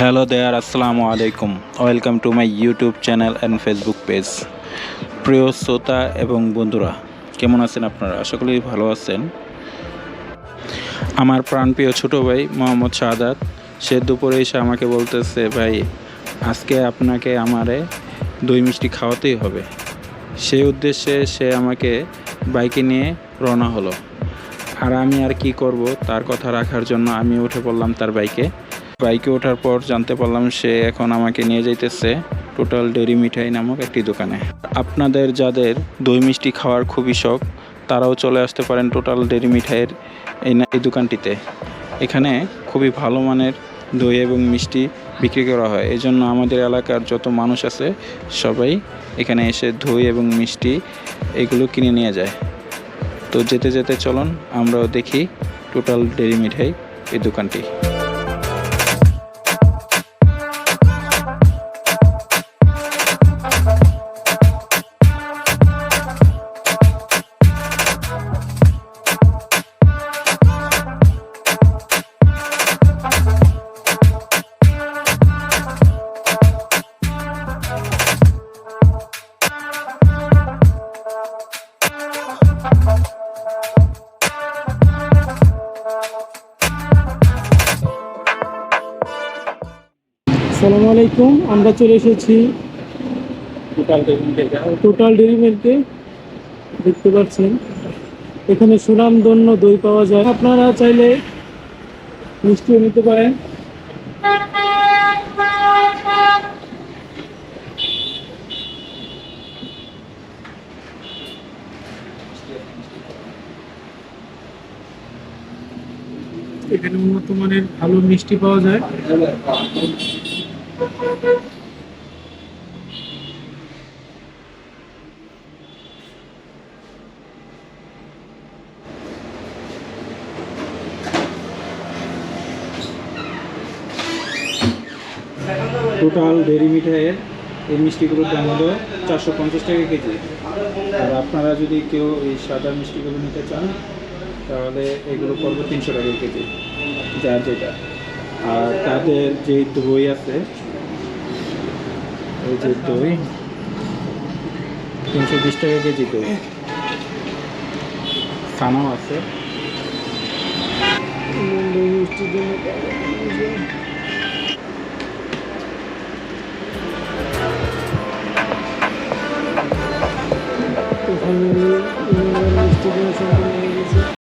Hello there আসসালামু আলাইকুম welcome to my YouTube channel and Facebook page প্রিয় শ্রোতা এবং বন্ধুরা, কেমন আছেন আপনারা? আশা করি ভালো আছেন? আমার প্রাণপ্রিয় ছোটো ভাই মোহাম্মদ শাহাদাত সে দুপুরে এসে আমাকে বলতেছে, ভাই, আজকে আপনাকে আমারে দই মিষ্টি খাওয়াতেই হবে। সেই উদ্দেশ্যে সে আমাকে বাইকে নিয়ে রওনা হলো। আর আমি আর কি করব, তার কথা রাখার জন্য আমি উঠে পড়লাম তার বাইকে। বাইকে ওঠার পর জানতে পারলাম সে এখন আমাকে নিয়ে যাইতেছে টোটাল ডেরি মিঠাই নামক একটি দোকানে। আপনাদের যাদের দই মিষ্টি খাওয়ার খুবই শখ, তারাও চলে আসতে পারেন টোটাল ডেরি মিঠাইয়ের এই এই দোকানটিতে। এখানে খুবই ভালো মানের দই এবং মিষ্টি বিক্রি করা হয়। এই জন্য আমাদের এলাকার যত মানুষ আছে, সবাই এখানে এসে দই এবং মিষ্টি এগুলো কিনে নিয়ে যায়। তো যেতে যেতে চলুন, আমরাও দেখি টোটাল ডেরি মিঠাই এই দোকানটি। সালামু আলাইকুম আমরা চলে এসেছি টোটাল ডেরি মিল্কে দেখতে পাচ্ছেন। এখানে সুনামধন্য দই পাওয়া যায়। আপনারা চাইলে মিষ্টিও নিতে পারেন। এখানে উন্নত মানের ভালো মিষ্টি পাওয়া যায়। টোটাল ডেরি মিঠাইয়ের এই মিষ্টিগুলোর দাম হলো চারশো পঞ্চাশ টাকা কেজি। আর আপনারা যদি কেউ এই সাদা মিষ্টিগুলো নিতে চান, তাহলে এগুলো পড়বে তিনশো টাকা কেজি, যার যেটা। আর তাদের যে দই আছে এই যে দই তিনশো বিশ টাকা কেজি দই। ছানাও আছে। দই